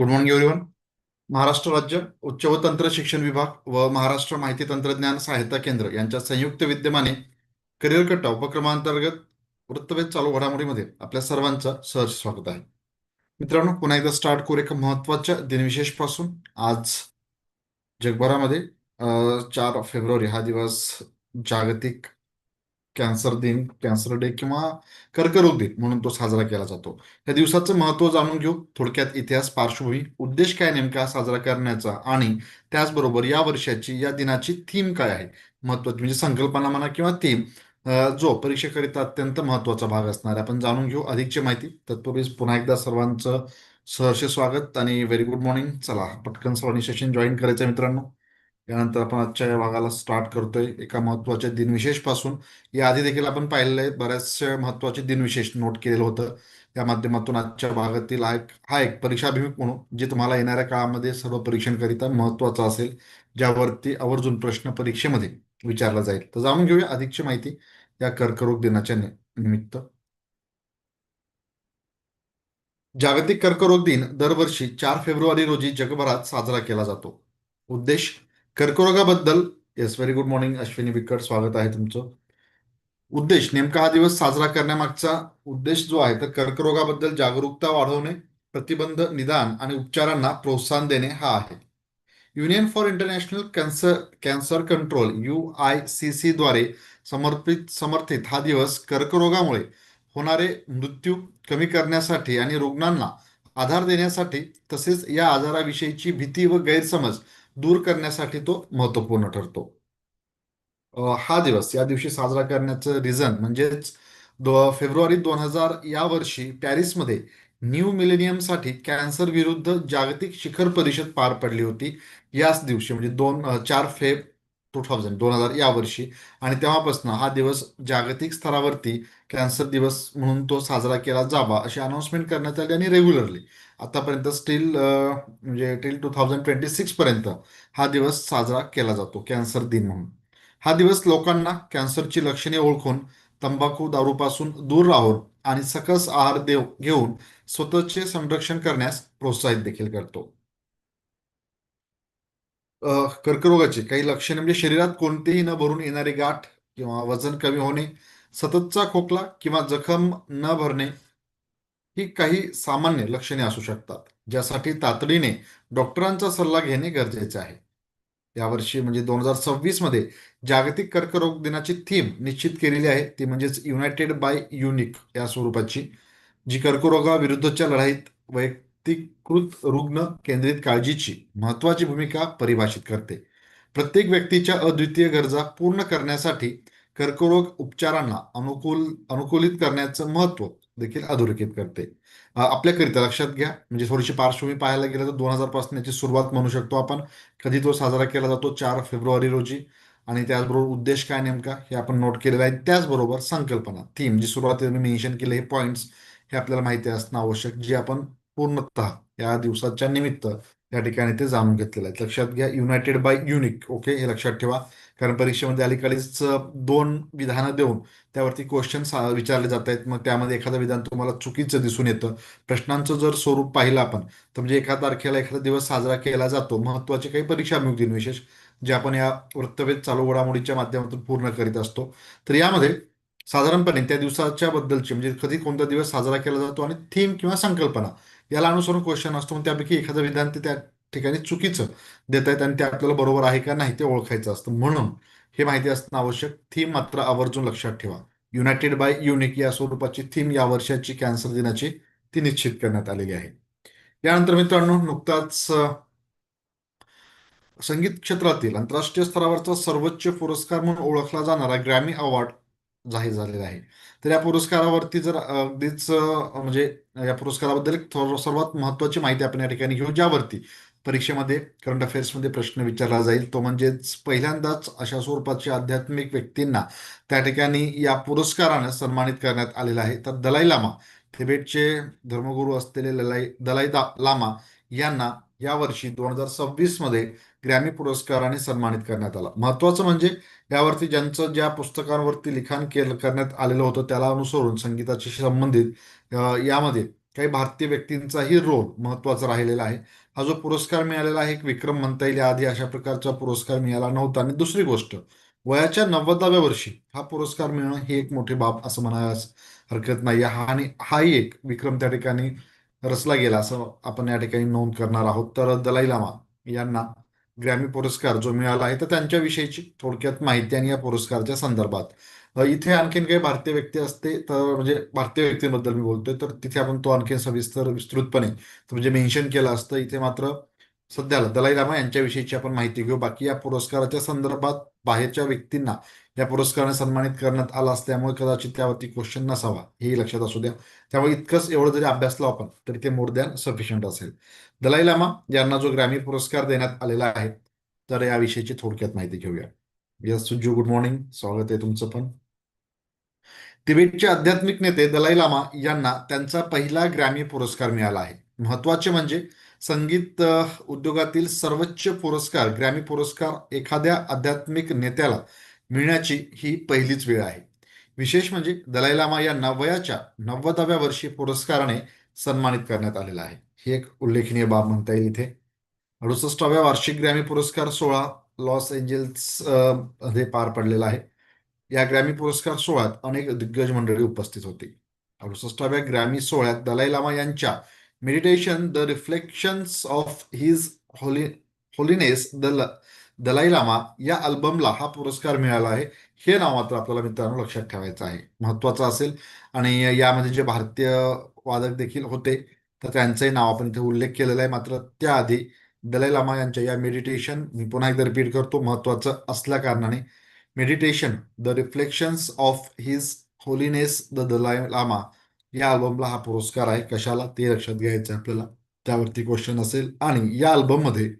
Good morning everyone Maharashtra राज्य उच्च व तंत्र शिक्षण विभाग व महाराष्ट्र माहिती तंत्रज्ञान सहायता केंद्र यांच्या संयुक्त विद्यमाने करिअर कट्टा उपक्रमांतर्गत वृत्तवेध चालू घडामोडीमध्ये आपल्या सर्वांचं सहर्ष स्वागत आहे. मित्रांनो पुन्हा एकदा स्टार्ट करू एका महत्त्वाच्या दिनविशेषपासून आज जगभरामध्ये चार फेब्रुवारी हा दिवस जागतिक कॅन्सर दिन कॅन्सर डे किंवा कर्करोग दिन म्हणून तो साजरा केला जातो. या दिवसाचं महत्त्व जाणून घेऊ. थोडक्यात इतिहास पार्श्वभूमी उद्देश काय नेमका साजरा करण्याचा आणि त्याचबरोबर या वर्षाची या दिनाची थीम काय आहे? महत्वाची म्हणजे संकल्पना म्हणा किंवा थीम जो परीक्षेकरिता अत्यंत महत्त्वाचा भाग असणार आहे. आपण जाणून घेऊ अधिकची माहिती. तत्पूर्वी पुन्हा एकदा सर्वांचं सहर्ष स्वागत आणि व्हेरी गुड मॉर्निंग चला पटकन सर्वांनी सेशन जॉईन करायचं मित्रांनो. यानंतर आपण आजच्या या भागाला स्टार्ट करतोय. एका महत्त्वाच्या दिनविशेषपासून याआधी देखील आपण पाहिलेलं आहे बऱ्याचशा महत्त्वाचे दिनविशेष नोट केलेलं होतं. या माध्यमातून आजच्या भागातील हा एक हा एक परीक्षाभिमुख म्हणून जे तुम्हाला येणाऱ्या काळामध्ये सर्व परीक्षांकरिता महत्त्वाचा असेल ज्यावरती आवर्जून प्रश्न परीक्षेमध्ये विचारला जाईल. तर जाणून घेऊया अधिकची माहिती या कर्करोग दिनाच्या निमित्त. जागतिक कर्करोग दिन दरवर्षी चार फेब्रुवारी रोजी जगभरात साजरा केला जातो. उद्देश कर्करोगाबद्दल yes very good morning Ashwini Bikkad स्वागत आहे तुमचं. उद्देश नेमका हा दिवस साजरा करण्यामागचा उद्देश जो आहे तर कर्करोगाबद्दल जागरूकता वाढवणे प्रतिबंध निदान आणि उपचारांना प्रोत्साहन देणे हा आहे. Union for international cancer cancer control U I C C द्वारे समर्पित समर्थित हा दिवस कर्करोगामुळे होणारे मृत्यू कमी करण्यासाठी आणि रुग्णांना आधार देण्यासाठी तसेच या आजाराविषयीची भीती व गैरसमज दूर करण्यासाठी तो महत्त्वपूर्ण ठरतो. हा दिवस या दिवशी साजरा करण्याचं रिझन म्हणजेच दो फेब्रुवारी दोन हजार या वर्षी पॅरिसमध्ये न्यू मिलेनियमसाठी कॅन्सर विरुद्ध जागतिक शिखर परिषद पार पडली होती. याच दिवशी म्हणजे दोन चार फेब टू थाउजंड दोन हजार या वर्षी. आणि तेव्हापासून हा दिवस जागतिक स्तरावरती कॅन्सर दिवस म्हणून तो साजरा केला जावा अशी अनाऊन्समेंट करण्यात आली आणि रेग्युलरली आतापर्यंत स्टील म्हणजे टिल टू थाउजंड ट्वेंटी सिक्सपर्यंत हा दिवस साजरा केला जातो कॅन्सर दिन म्हणून. हा दिवस लोकांना कॅन्सरची लक्षणे ओळखून तंबाखू दारूपासून दूर राहून आणि सकस आहार देव घेऊन स्वतःचे संरक्षण करण्यास प्रोत्साहित देखील करतो. कर्करोगाची काही लक्षणे म्हणजे शरीरात कोणतेही न भरून येणारी गाठ किंवा वजन कमी होणे सततचा खोकला किंवा जखम न भरणे ही काही सामान्य लक्षणे असू शकतात ज्यासाठी तातडीने डॉक्टरांचा सल्ला घेणे गरजेचे आहे. यावर्षी म्हणजे दोन हजार सव्वीसमध्ये जागतिक कर्करोग दिनाची थीम निश्चित केलेली आहे. ती म्हणजेच युनायटेड बाय युनिक या स्वरूपाची जी कर्करोगाविरुद्धच्या लढाईत वैयक्तिकृत रुग्ण केंद्रित काळजीची महत्वाची भूमिका परिभाषित करते. प्रत्येक व्यक्तीच्या अद्वितीय गरजा पूर्ण करण्यासाठी कर्करोग उपचारांना अनुकूल अनुकूलित करण्याचं महत्त्व देखील अधोरेखित करते. आपल्याकरिता लक्षात घ्या म्हणजे थोडीशी पार्श्वभूमी पाहायला गेलं तर दोन हजारपासून याची सुरुवात म्हणू शकतो आपण. कधी तो साजरा केला जातो? चार फेब्रुवारी रोजी. आणि त्याचबरोबर उद्देश काय नेमका? हे आपण नोट केलेलं आहे. त्याचबरोबर संकल्पना. थीम जी सुरुवातीला मी मेन्शन केले हे पॉईंट्स हे आपल्याला माहिती असणं आवश्यक जे आपण पूर्णतः या दिवसाच्या निमित्त या ठिकाणी ते जाणून घेतलेलं आहे. लक्षात घ्या युनायटेड बाय युनिक ओके हे लक्षात ठेवा. कारण परीक्षेमध्ये अलीकडेच दोन विधानं देऊन त्यावरती क्वेश्चन विचारले जात आहेत. मग त्यामध्ये एखादं विधान तुम्हाला चुकीचं दिसून येतं. प्रश्नांचं जर स्वरूप पाहिलं आपण तर म्हणजे एका तारखेला एखादा दिवस साजरा केला जातो. महत्त्वाचे काही परीक्षाभिमुख दिन विशेष जे आपण या वृत्तभेद चालू घडामोडीच्या माध्यमातून पूर्ण करीत असतो. तर यामध्ये साधारणपणे त्या दिवसाच्या बद्दलची म्हणजे कधी कोणता दिवस साजरा केला जातो आणि थीम किंवा संकल्पना याला अनुसरून क्वेश्चन असतो. मग त्यापैकी एखादं विधान ते त्या ठिकाणी चुकीचं देत आहेत आणि ते आपल्याला बरोबर आहे का नाही ते ओळखायचं असतं. म्हणून हे माहिती असणं आवश्यक. थीम मात्र आवर्जून लक्षात ठेवा. युनायटेड बाय युनिक या स्वरूपाची थीम या वर्षाची कॅन्सर दिनाची ती निश्चित करण्यात आलेली आहे. यानंतर मित्रांनो नुकताच संगीत क्षेत्रातील आंतरराष्ट्रीय स्तरावरचा सर्वोच्च पुरस्कार म्हणून ओळखला जाणारा ग्रॅमी अवॉर्ड जाहीर झालेला आहे. तर या पुरस्कारावरती जर अगदीच म्हणजे या पुरस्काराबद्दल एक सर्वात महत्वाची माहिती आपण या ठिकाणी घेऊ ज्यावरती परीक्षेमध्ये करंट अफेअर्समध्ये प्रश्न विचारला जाईल. तो म्हणजेच पहिल्यांदाच अशा स्वरूपाच्या आध्यात्मिक व्यक्तींना त्या ठिकाणी या पुरस्काराने सन्मानित करण्यात आलेला आहे. तर दलाई लामा तिबेटचे धर्मगुरू असलेले ललाई दलाई दा- लामा यांना यावर्षी दोन हजार सव्वीसमध्ये ग्रॅमी पुरस्काराने सन्मानित करण्यात आला. महत्वाचं म्हणजे यावरती ज्यांचं ज्या पुस्तकांवरती लिखाण केलं करण्यात आलेलं होतं त्याला अनुसरून संगीताशी संबंधित यामध्ये काही भारतीय व्यक्तींचाही रोल महत्त्वाचा राहिलेला आहे. हा जो पुरस्कार मिळालेला आहे एक विक्रम म्हणता येईल आधी अशा प्रकारचा पुरस्कार मिळाला नव्हता. आणि दुसरी गोष्ट वयाच्या नव्वदाव्या वर्षी हा पुरस्कार मिळणं ही एक मोठी बाब असं म्हणायला हरकत नाही हा आणि हाही एक विक्रम त्या ठिकाणी रचला गेला असं आपण या ठिकाणी नोंद करणार आहोत. तर दलाई लामा यांना ग्रॅमी पुरस्कार जो मिळाला आहे तर त्यांच्याविषयीची थोडक्यात माहिती आणि या पुरस्काराच्या संदर्भात. इथे आणखीन काही भारतीय व्यक्ती असते तर म्हणजे भारतीय व्यक्तींबद्दल मी बोलतोय तर तिथे आपण तो आणखीन सविस्तर विस्तृतपणे म्हणजे मेन्शन केलं असतं. इथे मात्र सध्याला दलाई लामा यांच्याविषयीची आपण माहिती घेऊ. बाकी या पुरस्काराच्या संदर्भात बाहेरच्या व्यक्तींना या पुरस्काराने सन्मानित करण्यात आला असल्यामुळे कदाचित त्यावरती क्वेश्चन नसावा हेही लक्षात असू द्या. त्यामुळे इतकंच एवढं जरी अभ्यासलं आपण तरी ते मोर दॅन सफिशियंट असेल. दलाई लामा यांना जो ग्रॅमी पुरस्कार देण्यात आलेला आहे तर याविषयीची थोडक्यात माहिती घेऊया. यस सुज्जू गुड मॉर्निंग स्वागत आहे तुमचं पण. तिबेटचे आध्यात्मिक नेते दलाई लामा यांना त्यांचा पहिला ग्रॅमी पुरस्कार मिळाला आहे. महत्त्वाचे म्हणजे संगीत उद्योगातील सर्वोच्च पुरस्कार ग्रॅमी पुरस्कार एखाद्या आध्यात्मिक नेत्याला मिळण्याची ही पहिलीच वेळ आहे. विशेष म्हणजे दलाई लामा यांना वयाच्या नव्वदाव्या वर्षी पुरस्काराने सन्मानित करण्यात आलेला आहे. ही एक उल्लेखनीय बाब म्हणता येईल इथे. अडुसष्टाव्या वार्षिक ग्रॅमी पुरस्कार सोहळा लॉस एंजल्समध्ये पार पडलेला आहे. या ग्रॅमी पुरस्कार सोहळ्यात अनेक दिग्गज मंडळी उपस्थित होती. अडुसष्टाव्या ग्रॅमी सोहळ्यात दलाई लामा यांच्या meditation the reflections of his holy holiness the Dalai Lama या अल्बमला हा पुरस्कार मिळाला आहे. हे नाव मात्र आपल्याला मित्रांनो लक्षात ठेवायचं आहे. महत्वाचं असेल. आणि यामध्ये जे भारतीय वादक देखील होते तर त्यांचंही नाव आपण इथे उल्लेख केलेला आहे. मात्र त्याआधी दलाई लामा यांच्या या मेडिटेशन मी पुन्हा एकदा रिपीट करतो महत्वाचं असल्या कारणाने. Meditation the reflections of his holiness the Dalai Lama या अल्बमला हा पुरस्कार आहे. कशाला? ते लक्षात घ्यायचं आपल्याला. त्यावरती क्वेश्चन असेल. आणि या अल्बममध्ये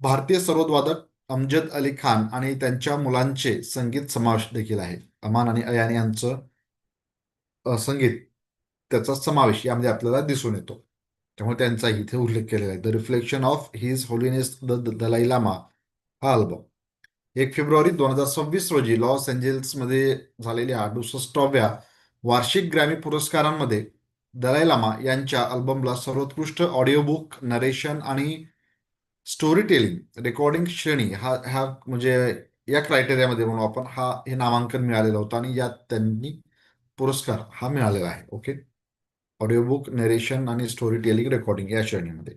भारतीय सरोदवादक अमजद अली खान आणि त्यांच्या मुलांचे संगीत समावेश देखील आहे. अमान आणि अयान यांचं संगीत त्याचा समावेश यामध्ये आपल्याला दिसून येतो. त्यामुळे त्यांचा इथे उल्लेख केलेला आहे. The reflection of his holiness the Dalai Lama हा अल्बम एक फेब्रुवारी दोन हजार सव्वीस रोजी लॉस एंजेल्समध्ये झालेल्या अडुसष्टाव्या वार्षिक ग्रॅमी पुरस्कारांमध्ये दलाई लामा यांच्या अल्बमला सर्वोत्कृष्ट ऑडिओ बुक नरेशन आणि स्टोरी टेलिंग रेकॉर्डिंग श्रेणी हा ह्या म्हणजे या क्रायटेरियामध्ये म्हणून आपण हा हे नामांकन मिळालेलं होतं आणि यात त्यांनी पुरस्कार हा मिळालेला आहे. ओके ऑडिओ बुक नरेशन आणि स्टोरी टेलिंग रेकॉर्डिंग या श्रेणीमध्ये.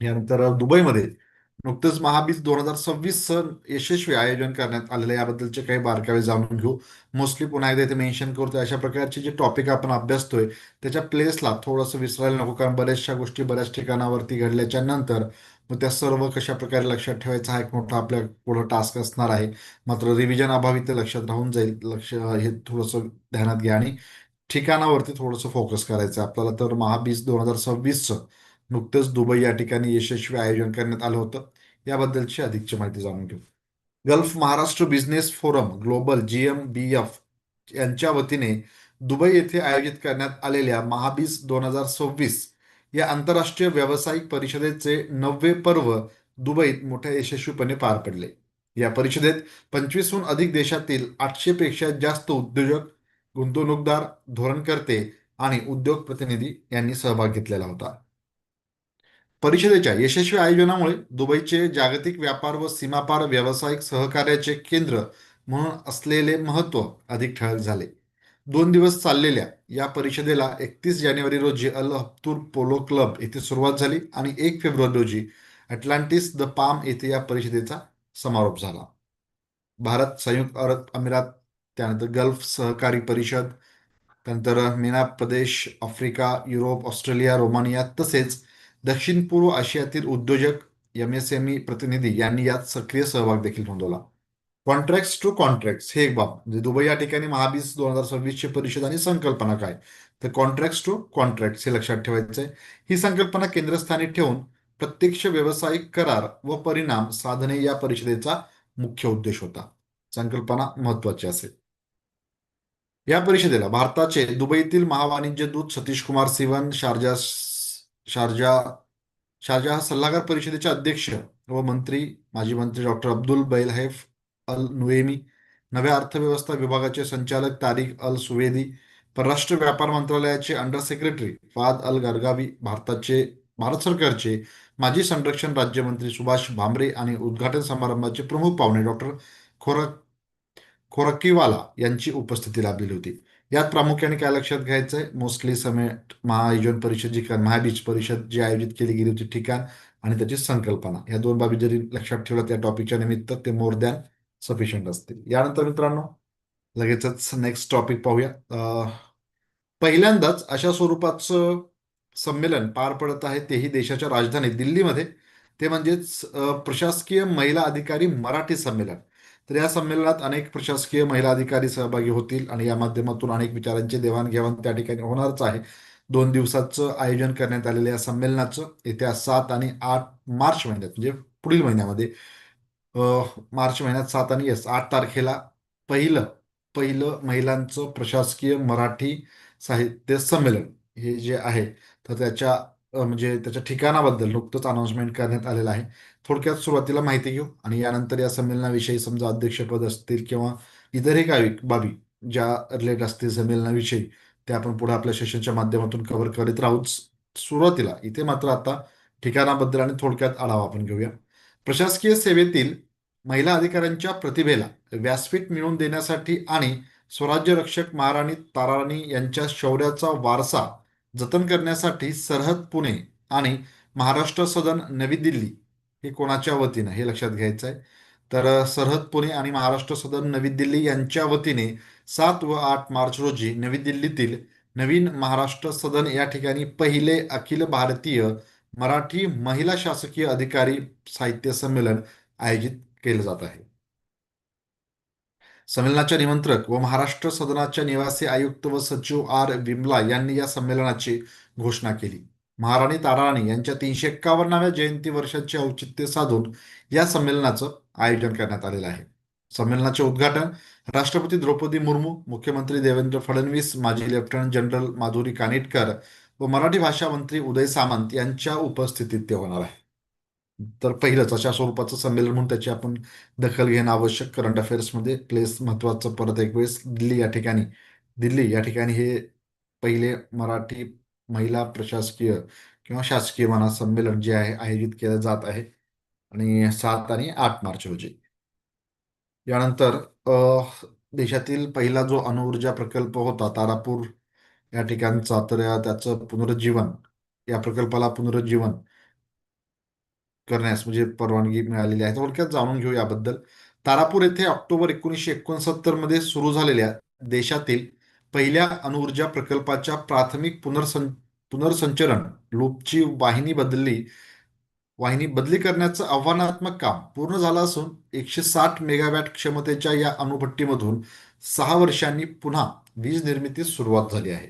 यानंतर दुबईमध्ये नुकतंच महाबीज दोन हजार सव्वीस यशस्वी आयोजन करण्यात आलेलं याबद्दलचे काही बारकावे जाणून घेऊ. मोस्टली पुन्हा एकदा इथे मेन्शन करतोय अशा प्रकारचे जे टॉपिक आपण अभ्यासतोय त्याच्या प्लेसला थोडंसं विसरायला नको कारण बऱ्याचशा गोष्टी बऱ्याच ठिकाणावरती घडल्याच्या नंतर मग त्या सर्व कशा प्रकारे लक्षात ठेवायचा हा एक मोठा आपल्या पुढं टास्क असणार आहे. मात्र रिव्हिजन अभावी ते लक्षात राहून जाईल. लक्ष हे थोडंसं ध्यानात घ्या आणि ठिकाणावरती थोडंसं फोकस करायचं. आपल्याला तर महाबीज दोन हजार सव्वीसचं नुकतंच दुबई या ठिकाणी यशस्वी आयोजन करण्यात आलं होतं. याबद्दलची अधिकची माहिती जाणून घेऊ. Gulf Maharashtra business forum global G M B F यांच्या वतीने दुबई येथे आयोजित करण्यात आलेल्या महाबीज दोन हजार सव्वीस या आंतरराष्ट्रीय व्यावसायिक परिषदेचे नववे पर्व दुबईत मोठ्या यशस्वीपणे पार पडले. या परिषदेत पंचवीसहून अधिक देशातील आठशेपेक्षा जास्त उद्योजक गुंतवणूकदार धोरणकर्ते आणि उद्योग प्रतिनिधी यांनी सहभाग घेतलेला होता. परिषदेच्या यशस्वी आयोजनामुळे दुबईचे जागतिक व्यापार व सीमापार व्यावसायिक सहकार्याचे केंद्र म्हणून असलेले महत्त्व अधिक ठळक झाले. दोन दिवस चाललेल्या या परिषदेला एकतीस जानेवारी रोजी अल हफ्तूर पोलो क्लब येथे सुरुवात झाली आणि एक फेब्रुवारी रोजी अटलांटिस द पाम येथे या परिषदेचा समारोप झाला. भारत संयुक्त अरब अमिरात त्यानंतर गल्फ सहकारी परिषद त्यानंतर मेना प्रदेश आफ्रिका युरोप ऑस्ट्रेलिया रोमानिया तसेच दक्षिण पूर्व आशियातील उद्योजक एम एस एम ई प्रतिनिधी यांनी यात सक्रिय सहभाग देखील नोंदवला. कॉन्ट्रॅक्ट टू कॉन्ट्रॅक्ट हे एक बाब. म्हणजे दुबई या ठिकाणी महाबीज दोन हजार सव्वीसची परिषद आणि संकल्पना काय? तर कॉन्ट्रॅक्ट टू कॉन्ट्रॅक्ट हे लक्षात ठेवायचं आहे ही संकल्पना केंद्रस्थानी ठेवून प्रत्यक्ष व्यावसायिक करार व परिणाम साधने या परिषदेचा मुख्य उद्देश होता. संकल्पना महत्वाची असेल. या परिषदेला भारताचे दुबईतील महावाणिज्य दूत Satish Kumar Sivan Sharjah Sharjah Sharjah सल्लागार परिषदेचे अध्यक्ष व मंत्री माजी मंत्री डॉक्टर अब्दुल बैलहेफ अल नुएमी नव्या अर्थव्यवस्था विभागाचे संचालक तारिक अल सुवेदी परराष्ट्र व्यापार मंत्रालयाचे under secretary Fahad Al Gargawi भारताचे भारत सरकारचे माजी संरक्षण राज्यमंत्री सुभाष भामरे आणि उद्घाटन समारंभाचे प्रमुख पाहुणे डॉक्टर खोरा खोरकीवाला यांची उपस्थिती लाभलेली होती. यात प्रामुख्याने काय लक्षात घ्यायचंय? मोस्टली समेट महाआयोजन परिषद जी महाबीज परिषद जी आयोजित केली गेली होती ठिकाण आणि त्याची संकल्पना. या दोन बाबी जरी लक्षात ठेवल्या त्या टॉपिकच्या निमित्त ते मोर दॅन सफिशियंट असतील. यानंतर मित्रांनो लगेचच नेक्स्ट टॉपिक पाहूया. पहिल्यांदाच अशा स्वरूपाचं संमेलन पार पडत आहे तेही देशाच्या राजधानी दिल्लीमध्ये. ते म्हणजेच प्रशासकीय महिला अधिकारी मराठी संमेलन. तर या संमेलनात अनेक प्रशासकीय महिला अधिकारी सहभागी होतील आणि या माध्यमातून अनेक विचारांचे देवाणघेवाण त्या ठिकाणी होणारच आहे. दोन दिवसाचं आयोजन करण्यात आलेलं या संमेलनाचं येत्या सात आणि आठ मार्च महिन्यात म्हणजे पुढील महिन्यामध्ये मार्च महिन्यात सात आणि येस आठ तारखेला पहिलं पहिलं महिलांचं प्रशासकीय मराठी साहित्य संमेलन हे जे आहे तर त्याच्या म्हणजे त्याच्या ठिकाणाबद्दल नुकतंच अनाऊन्समेंट करण्यात आलेलं आहे. थोडक्यात सुरुवातीला माहिती घेऊ आणि यानंतर या संमेलनाविषयी समजा अध्यक्षपद असतील किंवा इतरही काही बाबी ज्या रिलेट असतील संमेलनाविषयी ते आपण पुढे आपल्या सेशनच्या माध्यमातून कव्हर करीत राहूच सुरुवातीला इथे मात्र आता ठिकाणाबद्दल आणि थोडक्यात आढावा आपण घेऊया. प्रशासकीय सेवेतील महिला अधिकाऱ्यांच्या प्रतिभेला व्यासपीठ मिळवून देण्यासाठी आणि स्वराज्य रक्षक महाराणी ताराराणी यांच्या शौर्याचा वारसा जतन करण्यासाठी सरहद पुणे आणि महाराष्ट्र सदन नवी दिल्ली हे कोणाच्या वतीनं हे लक्षात घ्यायचं आहे तर सरहद पुणे आणि महाराष्ट्र सदन नवी दिल्ली यांच्या वतीने सात व आठ मार्च रोजी नवी दिल्लीतील नवीन महाराष्ट्र सदन या ठिकाणी पहिले अखिल भारतीय मराठी महिला शासकीय अधिकारी साहित्य संमेलन आयोजित केलं जात आहे. संमेलनाच्या निमंत्रक व महाराष्ट्र सदनाच्या निवासी आयुक्त व सचिव आर विमला यांनी या संमेलनाची घोषणा केली. महाराणी ताराराणी यांच्या तीनशे एक्कावन्नाव्या जयंती वर्षाचे औचित्य साधून या संमेलनाचं आयोजन करण्यात आलेलं आहे. संमेलनाचे उद्घाटन राष्ट्रपती द्रौपदी मुर्मू मुख्यमंत्री देवेंद्र फडणवीस माजी लेफ्टनंट जनरल माधुरी कानिटकर व मराठी भाषा मंत्री उदय सामंत यांच्या उपस्थितीत ते होणार आहे. तर पहिलंच अशा स्वरूपाचं संमेलन म्हणून त्याची आपण दखल घेणं आवश्यक. करंट अफेअर्समध्ये प्लेस महत्वाचं परत एक वेळेस दिल्ली या ठिकाणी. दिल्ली या ठिकाणी हे पहिले मराठी महिला प्रशासकीय किंवा शासकीय म्हणा संमेलन जे आहे आयोजित केलं जात आहे. आणि सात आणि आठ मार्च रोजी. यानंतर देशातील पहिला जो अणुऊर्जा प्रकल्प होता तारापूर या ठिकाणचा तर त्याचं पुनरुज्जीवन या प्रकल्पाला पुनरुज्जीवन करण्यास म्हणजे परवानगी मिळालेली आहे. थोडक्यात जाणून घेऊ याबद्दल. तारापूर येथे ऑक्टोबर एकोणीसशे एकोणसत्तरमध्ये सुरू झालेल्या देशातील पहिल्या अणुऊर्जा प्रकल्पाच्या प्राथमिक पुनर्सं पुनर्संचरण लूपची वाहिनी बदलली. वाहिनी बदली करण्याचं आव्हानात्मक काम पूर्ण झालं असून एकशे साठ मेगावॅट क्षमतेच्या या अणुभट्टीमधून सहा वर्षांनी पुन्हा वीज निर्मितीस सुरुवात झाली आहे.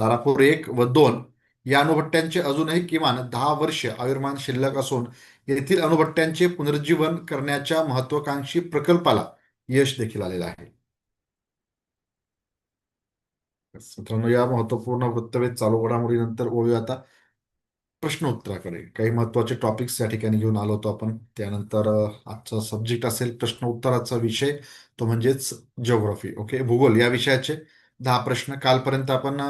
तारापूर एक व दोन या अणुभट्ट्यांचे अजूनही किमान दहा वर्ष आयुर्मान शिल्लक असून येथील अणुभट्ट्यांचे पुनर्जीवन करण्याच्या महत्वाकांक्षी प्रकल्पाला यश देखील आलेलं आहे. मित्रांनो या महत्त्वपूर्ण वृत्तवेध चालू घडामोडीनंतर ओळू आता. प्रश्न उत्तराकडे. काही महत्त्वाचे टॉपिक्स या ठिकाणी घेऊन आलो होतो आपण. त्यानंतर आजचा सब्जेक्ट असेल प्रश्न उत्तराचा विषय. तो म्हणजेच जिओग्राफी ओके भूगोल या विषयाचे दहा प्रश्न. कालपर्यंत आपण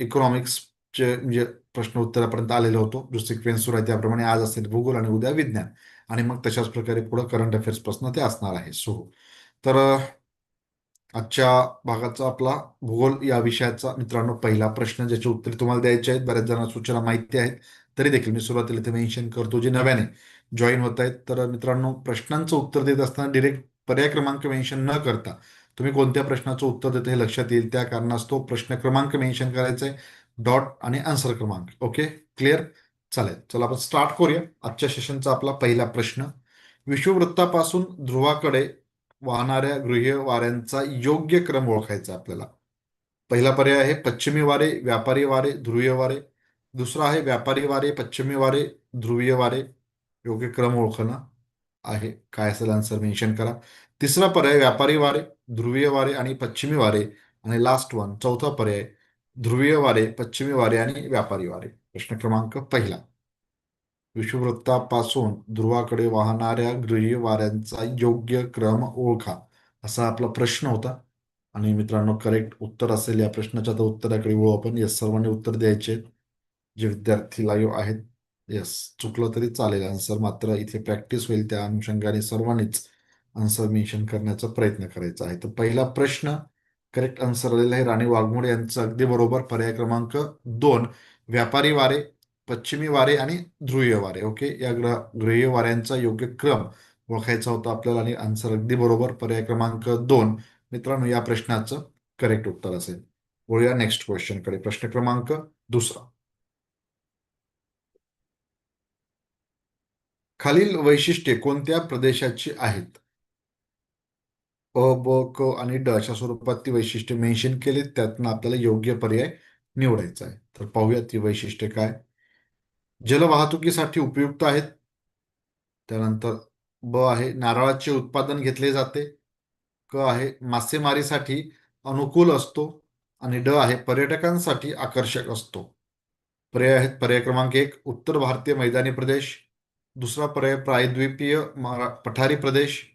इकॉनॉमिक्सचे म्हणजे प्रश्न उत्तरापर्यंत आलेलो होतो. जो सिक्वेन्स सुरू आहे त्याप्रमाणे आज असेल भूगोल आणि उद्या विज्ञान. आणि मग तशाच प्रकारे पुढे करंट अफेअर्स प्रश्न ते असणार आहे. सुरू तर आजच्या भागाचा आपला भूगोल या विषयाचा मित्रांनो पहिला प्रश्न ज्याचे उत्तर तुम्हाला द्यायचे आहेत. बऱ्याच जणांना सूचना माहिती आहेत तरी देखील मी सुरुवातीला ते मेन्शन करतो जे नव्याने जॉईन होत आहेत. तर मित्रांनो प्रश्नांचं उत्तर देत असताना डिरेक्ट पर्याय क्रमांक मेन्शन न करता तुम्ही कोणत्या प्रश्नाचं उत्तर देतो हे लक्षात येईल. त्या कारणास्तव प्रश्न क्रमांक मेन्शन करायचा आहे डॉट आणि आन्सर क्रमांक. ओके क्लिअर चालेल. चला आपण स्टार्ट करूया. आजच्या सेशनचा आपला पहिला प्रश्न. विश्ववृत्तापासून ध्रुवाकडे वाहणाऱ्या गृह वाऱ्यांचा योग्य क्रम ओळखायचा आपल्याला. पहिला पर्याय आहे पश्चिमी वारे व्यापारी वारे ध्रुवीय वारे. दुसरा आहे व्यापारी वारे पश्चिमी वारे ध्रुवीय वारे. योग्य क्रम ओळखणं आहे. काय असेल आन्सर मेन्शन करा. तिसरा पर्याय व्यापारी वारे ध्रुवीय वारे आणि पश्चिमी वारे. आणि लास्ट वन चौथा पर्याय ध्रुवीय वारे पश्चिमी वारे आणि व्यापारी वारे. प्रश्न क्रमांक पहिला. विषुववृत्तापासून ध्रुवाकडे वाहणाऱ्या गृही वाऱ्यांचा योग्य क्रम ओळखा असा आपला प्रश्न होता. आणि मित्रांनो करेक्ट उत्तर असेल या प्रश्नाच्या तर उत्तराकडे वळू आपण. येस सर्वांनी उत्तर द्यायचे जे विद्यार्थी लाईव्ह आहेत येस चुकलं तरी चालेल. आन्सर मात्र इथे प्रॅक्टिस होईल. त्या अनुषंगाने सर्वांनीच आन्सर मेन्शन करण्याचा प्रयत्न करायचा आहे. तर पहिला प्रश्न करेक्ट आन्सर आलेला आहे. राणी वाघमोड यांचं अगदी बरोबर. पर्याय क्रमांक दोन व्यापारी वारे. पश्चिमी वारे आणि ध्रुवीय वारे ओके या ग्रह ध्रुवीय वाऱ्यांचा योग्य क्रम ओळखायचा होता आपल्याला आणि आन्सर अगदी बरोबर. पर्याय क्रमांक दोन. मित्रांनो या प्रश्नाचं करेक्ट उत्तर असेल. वळूया नेक्स्ट क्वेश्चनकडे. प्रश्न क्रमांक दुसरा. खालील वैशिष्ट्ये कोणत्या प्रदेशाची आहेत? अ ब क आणि ड अशा स्वरूपात ती वैशिष्ट्ये मेन्शन केली त्यातनं आपल्याला योग्य पर्याय निवडायचा आहे. तर पाहूया ती वैशिष्ट्ये काय? जलवाहतुकीसाठी उपयुक्त आहेत. त्यानंतर ब आहे नारळाचे उत्पादन घेतले जाते. क आहे मासेमारीसाठी अनुकूल असतो. आणि ड आहे पर्यटकांसाठी आकर्षक असतो. पर्याय आहेत पर्याय क्रमांक एक उत्तर भारतीय मैदानी प्रदेश. दुसरा पर्याय प्रायद्वीपीय मरा पठारी प्रदेश.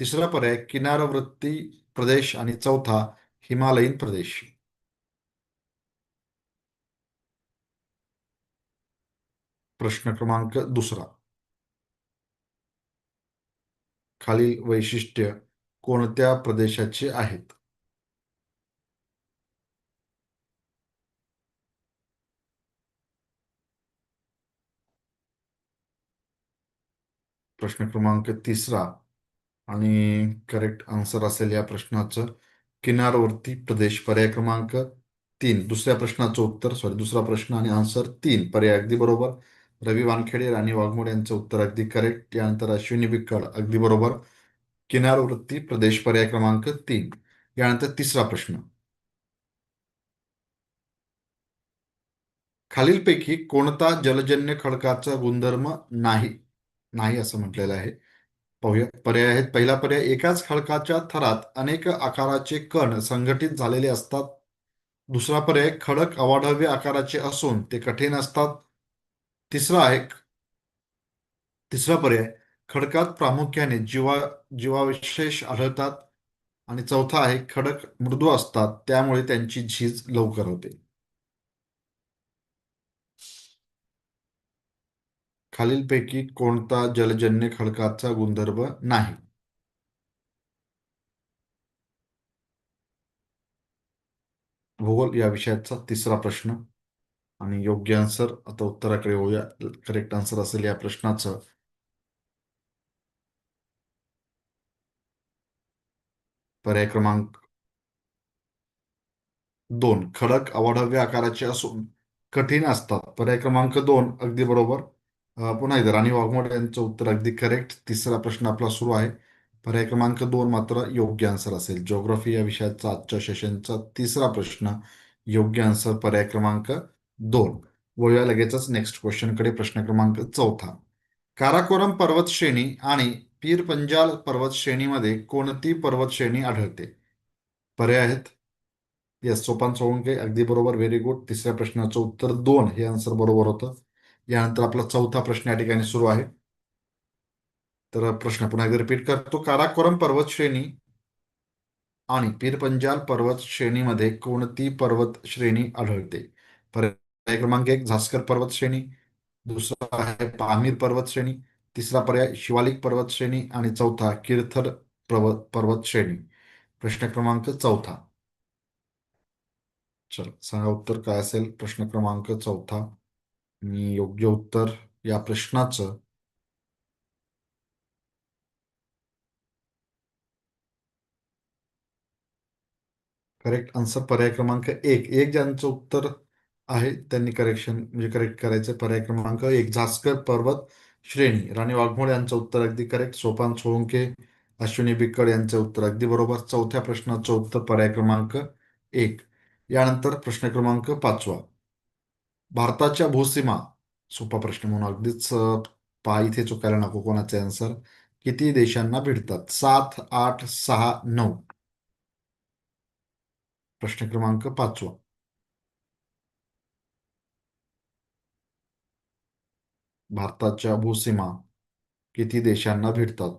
तिसरा पर्याय किनारवृत्ती प्रदेश. आणि चौथा हिमालयीन प्रदेश. प्रश्न क्रमांक दुसरा. खालील वैशिष्ट्य कोणत्या प्रदेशाचे आहेत? प्रश्न क्रमांक तिसरा आणि करेक्ट आन्सर असेल या प्रश्नाचं. किनारवर्ती प्रदेश पर्याय क्रमांक तीन. दुसऱ्या प्रश्नाचं उत्तर सॉरी दुसरा प्रश्न आणि आन्सर तीन. पर्याय अगदी बरोबर. रवी वानखेडे राणी वाघमोड यांचं उत्तर अगदी करेक्ट यानंतर अश्विनी बिक्कड अगदी बरोबर. किनारवृत्ती प्रदेश पर्याय क्रमांक तीन. यानंतर तिसरा प्रश्न. खालीलपैकी कोणता जलजन्य खडकाचा गुणधर्म नाही? नाही असं म्हटलेलं आहे. पाहूया पर्याय आहेत. पहिला पर्याय एकाच खडकाच्या थरात अनेक आकाराचे कण संघटित झालेले असतात. दुसरा पर्याय खडक अवाढव्य आकाराचे असून ते कठीण असतात. तिसरा आहे तिसरा पर्याय खडकात प्रामुख्याने जीवा जीवाविशेष आढळतात. आणि चौथा आहे खडक मृदू असतात त्यामुळे त्यांची झीज लवकर होते. खालीलपैकी कोणता जलजन्य खडकाचा गुणधर्म नाही? भूगोल या विषयाचा तिसरा प्रश्न. आणि योग्य आन्सर आता उत्तराकडे होऊया करेक्ट आन्सर असेल या प्रश्नाचं. पर्याय क्रमांक दोन. खडक अवाढव्य आकाराचे असून कठीण असतात. पर्याय क्रमांक दोन अगदी बरोबर. पुन्हा एकदा राणी वाघमोड यांचं उत्तर अगदी करेक्ट तिसरा प्रश्न आपला सुरू आहे. पर्याय क्रमांक दोन मात्र योग्य आन्सर असेल. ज्योग्राफी या विषयाचा आजच्या सेशनचा तिसरा प्रश्न योग्य आन्सर पर्याय क्रमांक दोन. वळूया लगेचच नेक्स्ट क्वेश्चनकडे प्रश्न क्रमांक चौथा. काराकोरम पर्वत श्रेणी आणि पीर पंजाल पर्वत श्रेणीमध्ये कोणती पर्वत श्रेणी आढळते? पर्याय आहेत? यस सोपान सोळंके अगदी बरोबर व्हेरी गुड तिसऱ्या प्रश्नाचं उत्तर दोन. हे आन्सर बरोबर होतं. यानंतर आपला चौथा प्रश्न या ठिकाणी सुरू आहे. तर प्रश्न पुन्हा एकदा रिपीट करतो. काराकोरम पर्वत श्रेणी आणि पीर पंजाल पर्वत श्रेणीमध्ये कोणती पर्वत श्रेणी आढळते? पर्याय क्रमांक एक झास्कर पर्वत श्रेणी. दुसरा आहे पामीर पर्वत श्रेणी. तिसरा पर्याय शिवालिक पर्वत श्रेणी. आणि चौथा किर्थर पर्वत पर्वत श्रेणी. प्रश्न क्रमांक चौथा. चल सांगा उत्तर काय असेल? प्रश्न क्रमांक चौथा. मी योग्य उत्तर या प्रश्नाचं करेक्ट आन्सर पर्याय क्रमांक एक. एक ज्यांचं उत्तर आहे. त्यांनी करेक्शन म्हणजे करेक्ट करायचं पर्याय क्रमांक एक झास्कर पर्वत श्रेणी. राणी वाघमोड यांचं उत्तर अगदी करेक्ट सोपान सोळंके अश्विनी बिक्कड यांचं उत्तर अगदी बरोबर. चौथ्या प्रश्नाचं उत्तर पर्याय क्रमांक एक. यानंतर प्रश्न क्रमांक पाचवा. भारताच्या भूसीमा. सोपा प्रश्न म्हणून अगदीच पहा इथे चुकायला नको कोणाचे आन्सर किती देशांना भिडतात? सात आठ सहा नऊ. प्रश्न क्रमांक पाचवा. भारताच्या भूसीमा किती देशांना भिडतात?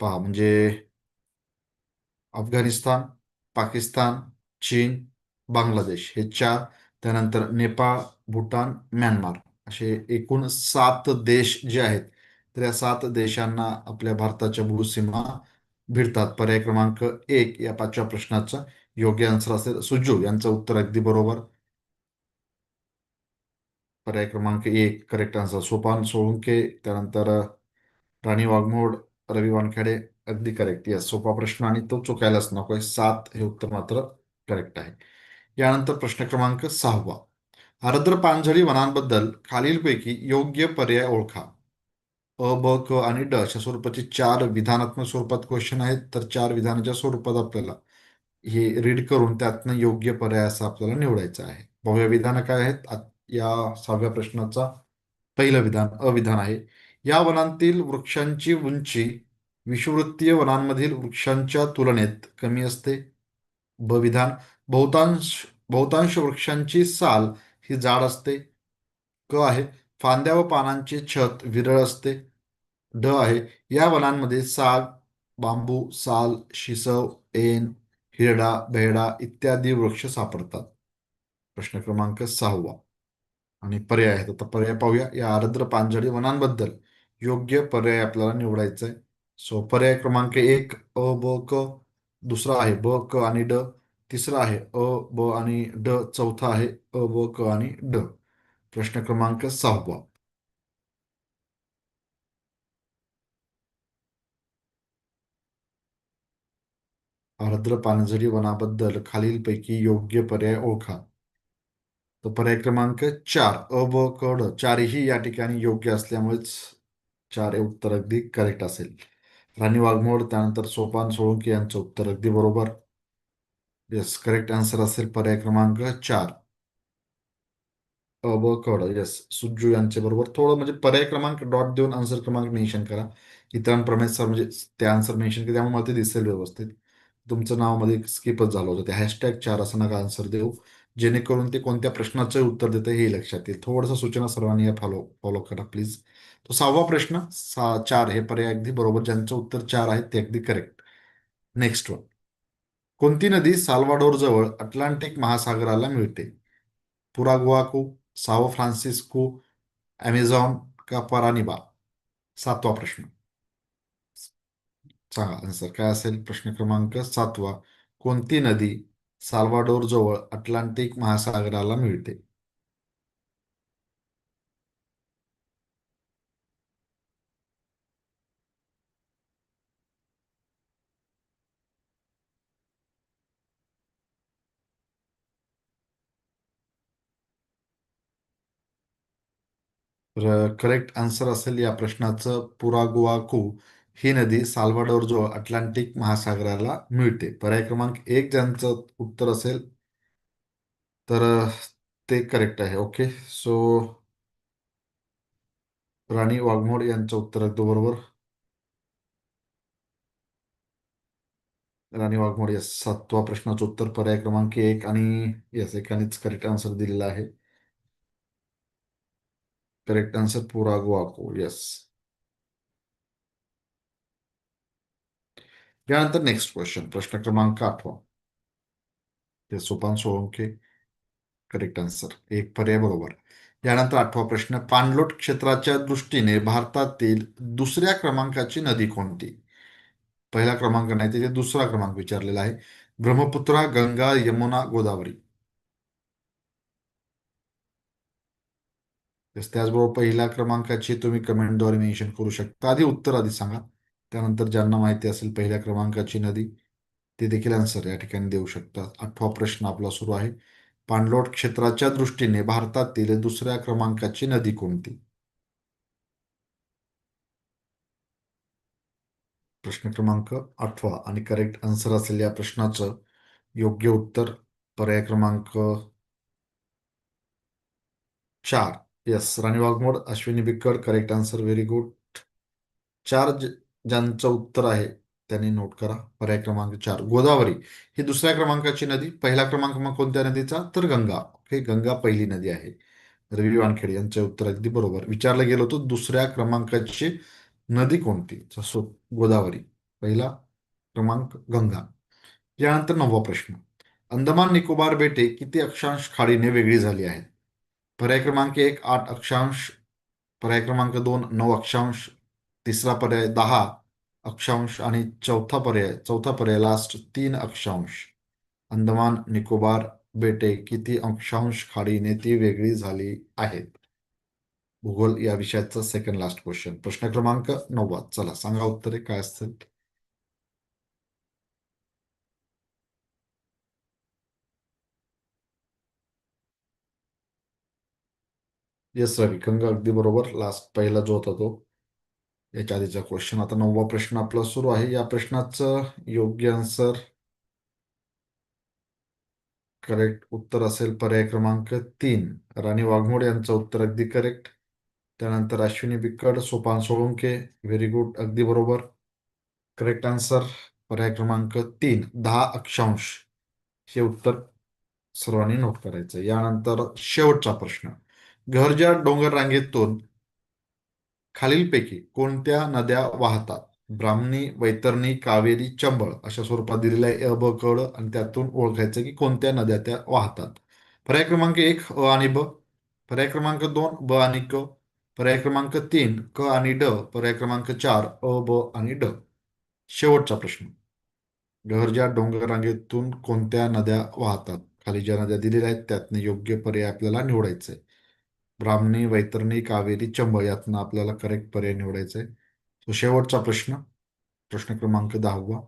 पहा म्हणजे अफगाणिस्तान पाकिस्तान चीन बांगलादेश हे चार. त्यानंतर नेपाळ भूटान म्यानमार असे एकूण सात देश जे आहेत तर या सात देशांना आपल्या भारताच्या भूसीमा भिडतात. पर्याय क्रमांक एक या पाचव्या प्रश्नाचा योग्य आन्सर असेल सुजू यांचं उत्तर अगदी बरोबर. पर्याय क्रमांक एक करेक्ट आन्सर सोपान सोळुंके त्यानंतर राणी वाघमोड रवी वानखेडे अगदी करेक्ट यस सोपा प्रश्न आणि तो चुकायलाच नकोय सात हे उत्तर मात्र करेक्ट आहे. यानंतर प्रश्न क्रमांक सहावा. आर्द्र पानझडी वनांबद्दल खालीलपैकी योग्य पर्याय ओळखा. अ ब क आणि ड अशा स्वरूपाचे चार विधानात्मक स्वरूपात क्वेश्चन आहेत. तर चार विधानाच्या स्वरूपात आपल्याला हे रीड करून त्यातनं योग्य पर्याय असा आपल्याला निवडायचा आहे. बहुया विधानं काय आहेत? या सहाव्या प्रश्नाचा पहिलं विधान अविधान आहे. या वनांतील वृक्षांची उंची विषुवृत्तीय वनांमधील वृक्षांच्या तुलनेत कमी असते. ब विधान बहुतांश बहुतांश वृक्षांची साल ही जाड असते. क आहे फांद्या व पानांचे छत विरळ असते. ड आहे या वनांमध्ये साग बांबू साल शिसव ऐन हिरडा बेहडा इत्यादी वृक्ष सापडतात. प्रश्न क्रमांक सहावा. आणि पर्याय आहेत. आता पर्याय पाहूया. या आर्द्र पानझडी वनांबद्दल. योग्य पर्याय आपल्याला निवडायचा आहे सो पर्याय क्रमांक एक अ ब क. दुसरा आहे ब क आणि ड. तिसरा आहे अ ब आणि ड. चौथा आहे अ ब क आणि ड. प्रश्न क्रमांक सहावा. आर्द्र पानझडी वनाबद्दल खालीलपैकी योग्य पर्याय ओळखा. तर पर्याय क्रमांक चार, अ ब क ड. चारही या ठिकाणी योग्य असल्यामुळेच चार हे उत्तर अगदी करेक्ट असेल. राणी वाघमोड, त्यानंतर सोपान सोळंकी यांचं उत्तर अगदी बरोबर. येस करेक्ट आन्सर असेल पर्याय क्रमांक चार. अ ब क ड. येस सुज्जू यांचे बरोबर. थोडं म्हणजे पर्याय क्रमांक डॉट देऊन आन्सर क्रमांक मेन्शन करा. इतरांप्रमाणे सर म्हणजे ते आन्सर मेन्शन केले, त्यामुळे मला ते दिसेल व्यवस्थित. तुमचं नाव मध्ये स्किपच झालं होतं. ते हॅशटॅग चार असं नका आन्सर देऊ. जेणेकरून ते कोणत्या प्रश्नाचं उत्तर देतं हे लक्षात येईल. थोडंसं सूचना सर्वांनी या फॉलो फॉलो करा प्लीज तो सहावा प्रश्न सा चार हे पर्याय अगदी बरोबर ज्यांचं उत्तर चार आहे ते अगदी करेक्ट नेक्स्ट वन कोणती नदी साल्वाडोर जवळ अटलांटिक महासागराला मिळते? पुरागुआकू साओ फ्रान्सिस्को अमेझॉन का परानिबा? सातवा प्रश्न. सांगा आन्सर काय असेल? प्रश्न क्रमांक सातवा. कोणती नदी साल्वाडोर जवळ अटलांटिक महासागराला मिळते. करेक्ट आन्सर असेल या प्रश्नाचं पुरागुआकू. ही नदी साल्वाडोर जवळ अटलांटिक महासागराला मिळते. पर्याय क्रमांक एक ज्यांचं उत्तर असेल तर ते करेक्ट आहे. ओके सो राणी वाघमोड यांचं उत्तर अगदी बरोबर. राणी वाघमोड या सातवा प्रश्नाचं उत्तर पर्याय क्रमांक एक आणि यस एकानेच करेक्ट आन्सर दिलेला आहे. करेक्ट आन्सर पुरागुआको यस त्यानंतर नेक्स्ट क्वेश्चन प्रश्न क्रमांक आठवा. ते सोपान सोळंके करेक्ट आन्सर एक पर्याय बरोबर. यानंतर आठवा प्रश्न. पाणलोट क्षेत्राच्या दृष्टीने भारतातील दुसऱ्या क्रमांकाची नदी कोणती? पहिला क्रमांक नाही त्याचे दुसरा क्रमांक विचारलेला आहे. ब्रह्मपुत्रा गंगा यमुना गोदावरी. त्याचबरोबर पहिल्या क्रमांकाची तुम्ही कमेंटद्वारे मेन्शन करू शकता. आधी उत्तर आधी सांगा. त्यानंतर ज्यांना माहिती असेल पहिल्या क्रमांकाची नदी ते देखील आन्सर या ठिकाणी देऊ शकतात. आठवा प्रश्न आपला सुरू आहे. पाणलोट क्षेत्राच्या दृष्टीने भारतातील दुसऱ्या क्रमांकाची नदी कोणती? प्रश्न क्रमांक आठवा आणि करेक्ट आन्सर असेल या प्रश्नाचं योग्य उत्तर. पर्याय क्रमांक चार. Yes Rani Waghmod Ashwini Bikkad correct answer very good चार ज्यांचं उत्तर आहे त्यांनी नोट करा. पर्याय क्रमांक चार गोदावरी. ही दुसऱ्या क्रमांकाची नदी. पहिला क्रमांक मग कोणत्या नदीचा? तर गंगा. ओके गंगा पहिली नदी आहे. रवी वानखेड यांचे उत्तर अगदी बरोबर. विचारलं गेलं होतं दुसऱ्या क्रमांकाची नदी कोणती? सो गोदावरी. पहिला क्रमांक गंगा. यानंतर नववा प्रश्न. अंदमान निकोबार बेटे किती अक्षांश खाडीने वेगळी झाली आहेत? पर्याय क्रमांक एक आठ अक्षांश. पर्याय क्रमांक दोन नऊ अक्षांश. तिसरा पर्याय दहा अक्षांश आणि चौथा पर्याय चौथा पर्याय लास्ट तीन अक्षांश. अंदमान निकोबार बेटे किती अंशांश खाडीने ती वेगळी झाली आहेत? भूगोल या विषयाचा सेकंड लास्ट क्वेश्चन प्रश्न क्रमांक नव्वद चला सांगा उत्तरे काय असतील? येस रवी. कंग अगदी बरोबर. लास्ट पहिला जो होता तो. याच्या आधीचा क्वेश्चन आता नववा प्रश्न आपला सुरू आहे. या प्रश्नाचं योग्य आन्सर करेक्ट उत्तर असेल पर्याय क्रमांक तीन. राणी वाघमोड यांचं उत्तर अगदी करेक्ट त्यानंतर अश्विनी बिक्कड सोपान सोळंके व्हेरी गुड अगदी बरोबर. करेक्ट आन्सर पर्याय क्रमांक तीन. दहा अक्षांश. हे उत्तर सर्वांनी नोट करायचं. यानंतर शेवटचा प्रश्न. घरच्या डोंगर रांगेतून खालीलपैकी कोणत्या नद्या वाहतात? ब्राह्मणी वैतरणी कावेरी चंबळ अशा स्वरूपात दिलेल्या आहे. अ ब कड आणि त्यातून ओळखायचं की कोणत्या नद्या त्या वाहतात. पर्याय क्रमांक एक अ आणि ब. पर्याय क्रमांक दोन ब आणि क. पर्याय क्रमांक तीन क आणि ड. पर्याय क्रमांक चार अ ब आणि ड. शेवटचा प्रश्न. घरच्या डोंगररांगेतून कोणत्या नद्या वाहतात? खाली ज्या नद्या दिलेल्या आहेत त्यातनं योग्य पर्याय आपल्याला निवडायचे आहे. ब्राह्मणी वैतरणी कावेरी चंब यातनं आपल्याला करेक्ट पर्याय निवडायचा आहे तो शेवटचा प्रश्न प्रश्न क्रमांक दहावा.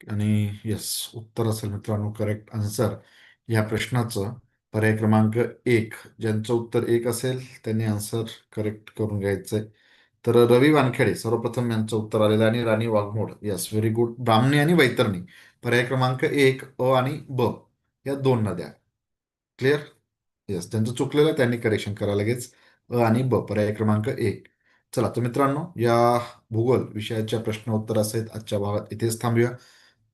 आणि येस उत्तर असेल मित्रांनो करेक्ट आन्सर या प्रश्नाचं पर्याय क्रमांक एक ज्यांचं उत्तर एक असेल त्यांनी आन्सर करेक्ट करून घ्यायचंय. तर रवी वानखेडे सर्वप्रथम यांचं उत्तर आलेलं आहे आणि Rani Waghmod. Yes very good Brahmani आणि वैतरणी. पर्याय क्रमांक एक अ आणि ब या दोन नद्या. क्लिअर येस त्यांचं चुकलेलं त्यांनी करेक्शन करा लगेच. अ आणि ब पर्याय क्रमांक एक. चला तर मित्रांनो या भूगोल विषयाच्या प्रश्न उत्तर आहेत आजच्या भागात इथेच थांबूया.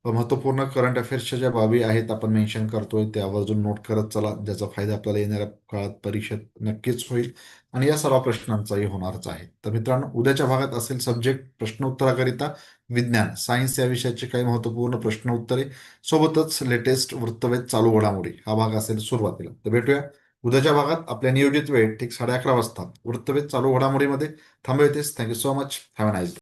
महत्त्वपूर्ण करंट अफेअर्सच्या ज्या बाबी आहेत आपण मेन्शन करतोय त्या आवर्जून नोट करत चला. ज्याचा फायदा आपल्याला येणाऱ्या काळात परीक्षेत नक्कीच होईल. आणि या सर्व प्रश्नांचाही होणारच आहे. तर मित्रांनो उद्याच्या भागात असेल सब्जेक्ट प्रश्न उत्तराकरिता विज्ञान. सायन्स या विषयाचे काही महत्त्वपूर्ण प्रश्न उत्तरे सोबतच लेटेस्ट वृत्तवेध चालू घडामोडी. हा भाग असेल सुरुवातीला. तर भेटूया उद्याच्या भागात आपल्या नियोजित वेळ. ठीक साडे अकरा वाजता. वृत्तवेध चालू घडामोडीमध्ये थांबवतेस thank you so much have a nice